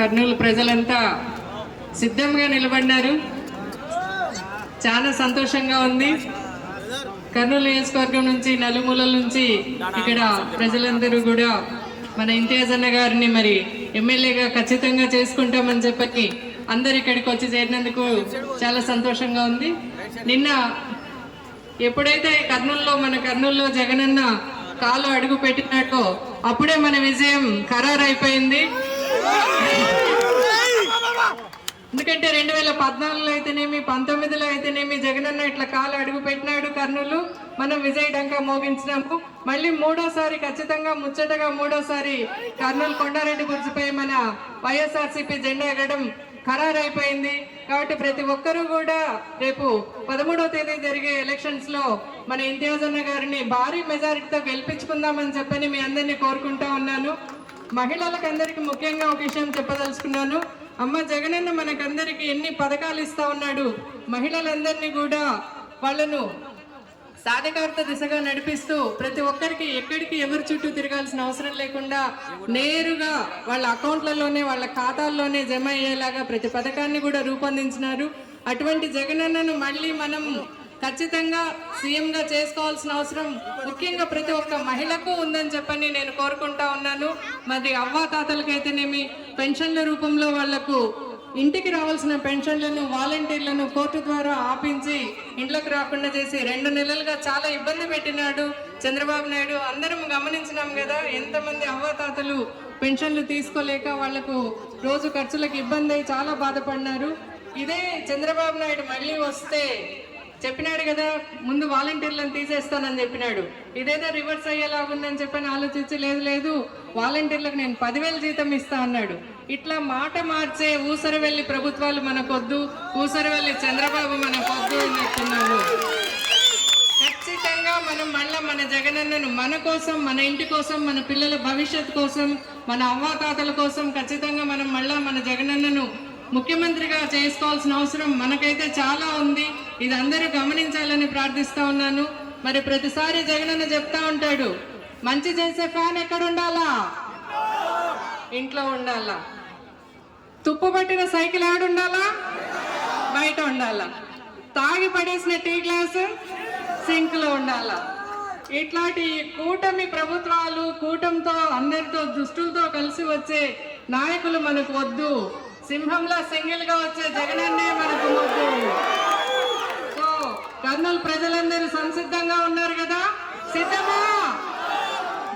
కర్నూలు ప్రజలంతా సిద్ధంగా నిలబడినారు. చాలా సంతోషంగా ఉంది. కర్నూలు నియోజకవర్గం నుంచి నలుమూలల నుంచి ఇక్కడ ప్రజలందరూ కూడా మన ఇంతియాజ్ అన్న గారిని మరి ఎమ్మెల్యేగా ఖచ్చితంగా చేసుకుంటామని చెప్పి అందరు ఇక్కడికి వచ్చి చేరినందుకు చాలా సంతోషంగా ఉంది. నిన్న ఎప్పుడైతే కర్నూలులో మన కర్నూలులో జగనన్న కాలు అడుగు పెట్టినట్టు అప్పుడే మన విజయం ఖరారు అయిపోయింది ఎందుకంటే రెండు వేల పద్నాలుగులో అయితేనేమి పంతొమ్మిదిలో అయితేనేమి జగనన్న ఇట్లా కాలు అడుగు పెట్టినాడు కర్నూలు. మనం విజయ్ డంకా మోగించినాము. మళ్ళీ మూడోసారి ఖచ్చితంగా ముచ్చటగా మూడోసారి కర్నూలు కొండారెడ్డి గుర్చిపై మన వైఎస్ఆర్సీపీ జెండా ఎగడం ఖరారైపోయింది. కాబట్టి ప్రతి ఒక్కరూ కూడా రేపు పదమూడవ తేదీ జరిగే ఎలక్షన్స్లో మన ఇంతియాజ్ అన్న గారిని భారీ మెజారిటీతో గెలిపించుకుందామని చెప్పని మీ అందరినీ కోరుకుంటా ఉన్నాను. మహిళలకు అందరికీ ముఖ్యంగా ఒక విషయం చెప్పదలుచుకున్నాను. అమ్మ జగనన్న మనకందరికి ఎన్ని పథకాలు ఇస్తా ఉన్నాడు మహిళలందరినీ కూడా వాళ్ళను సాధికారత దిశగా నడిపిస్తూ ప్రతి ఒక్కరికి ఎక్కడికి ఎవరి చుట్టూ తిరగాల్సిన అవసరం లేకుండా నేరుగా వాళ్ళ అకౌంట్లలోనే వాళ్ళ ఖాతాల్లోనే జమ అయ్యేలాగా ప్రతి పథకాన్ని కూడా రూపొందించినారు. అటువంటి జగనన్నను మళ్ళీ మనం ఖచ్చితంగా సీఎంగా చేసుకోవాల్సిన అవసరం ముఖ్యంగా ప్రతి ఒక్క మహిళకు ఉందని చెప్పని నేను కోరుకుంటా ఉన్నాను. మరి అవ్వాతాతలకైతేనేమి పెన్షన్ల రూపంలో వాళ్ళకు ఇంటికి రావాల్సిన పెన్షన్లను వాలంటీర్లను కోర్టు ద్వారా ఆపించి ఇంట్లోకి రాకుండా చేసి రెండు నెలలుగా చాలా ఇబ్బంది పెట్టినాడు చంద్రబాబు నాయుడు. అందరం గమనించినాం కదా ఎంతమంది అవ్వాతాతలు పెన్షన్లు తీసుకోలేక వాళ్ళకు రోజు ఖర్చులకు ఇబ్బంది అయి చాలా బాధపడినారు. ఇదే చంద్రబాబు నాయుడు మళ్ళీ వస్తే చెప్పినాడు కదా ముందు వాలంటీర్లను తీసేస్తానని చెప్పినాడు. ఇదేదో రివర్స్ అయ్యేలాగుందని చెప్పని ఆలోచించి లేదు లేదు వాలంటీర్లకు నేను పదివేల జీతం ఇస్తా అన్నాడు. ఇట్లా మాట మార్చే ఊసరవెల్లి ప్రభుత్వాలు మనకొద్దు ఊసరవెల్లి చంద్రబాబు మనకొద్దు అని చెప్తున్నాము ఖచ్చితంగా మనం మళ్ళా మన జగనన్నను మన కోసం మన ఇంటి కోసం మన పిల్లల భవిష్యత్ కోసం మన అవ్వాతాతల కోసం ఖచ్చితంగా మనం మళ్ళా మన జగనన్నను ముఖ్యమంత్రిగా చేసుకోవాల్సిన అవసరం మనకైతే చాలా ఉంది. ఇది అందరూ గమనించాలని ప్రార్థిస్తూ ఉన్నాను. మరి ప్రతిసారి జగనన్న చెప్తా ఉంటాడు మంచి చేసే ఫ్యాన్ ఎక్కడ ఉండాలా? ఇంట్లో ఉండాలా? తుప్పు పట్టిన సైకిల్ ఉండాలా? బయట ఉండాలా? తాగి పడేసిన టీ గ్లాస్ సింక్లో ఉండాలా? ఇట్లాంటి కూటమి ప్రభుత్వాలు కూటమితో అందరితో దుష్టులతో కలిసి వచ్చే నాయకులు మనకు వద్దు. సింహంలా సింగిల్గా వచ్చే జగనన్నే మనకు సో కర్నూలు ప్రజలందరూ సంసిద్ధంగా ఉన్నారు కదా? సిద్ధమా?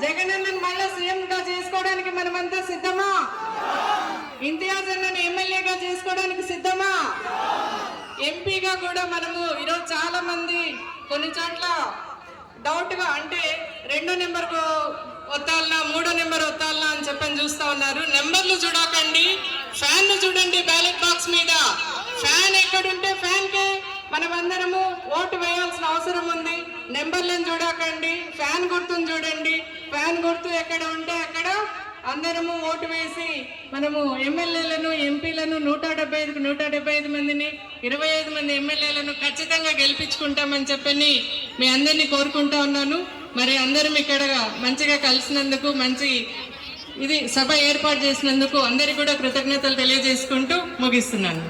జగనన్నను మళ్ళీ సీఎం గా చేసుకోవడానికి మనమంతా సిద్ధమా? ఇంతియాజ్ అన్నను ఎమ్మెల్యేగా చేసుకోవడానికి సిద్ధమా? ఎంపీగా కూడా మనము ఈరోజు చాలా మంది కొన్ని చోట్ల డౌట్గా అంటే రెండో నెంబర్ వత్తాలనా మూడో నెంబర్ వత్తాలనా అని చెప్పని చూస్తా ఉన్నారు. నెంబర్లు చూడకండి. ఫ్యాన్ బ్యాలెట్ బాక్స్ మీద. ఫ్యాన్ ఎక్కడుంటే ఫ్యాన్ కే మనమందరము ఓటు వేయాల్సిన అవసరం ఉంది. నెంబర్లను చూడకండి. ఫ్యాన్ గుర్తును చూడండి. ఫ్యాన్ గుర్తు ఎక్కడ ఉంటే అక్కడ అందరము ఓటు వేసి మనము ఎమ్మెల్యేలను ఎంపీలను నూట డెబ్బై ఐదుకు నూట డెబ్బై ఐదు మందిని ఇరవై ఐదు మంది ఎమ్మెల్యేలను ఖచ్చితంగా గెలిపించుకుంటామని చెప్పని మీ అందరినీ కోరుకుంటా ఉన్నాను. మరి అందరం ఇక్కడ మంచిగా కలిసినందుకు మంచి ఇది సభ ఏర్పాటు చేసినందుకు అందరికీ కూడా కృతజ్ఞతలు తెలియజేసుకుంటూ ముగిస్తున్నాను.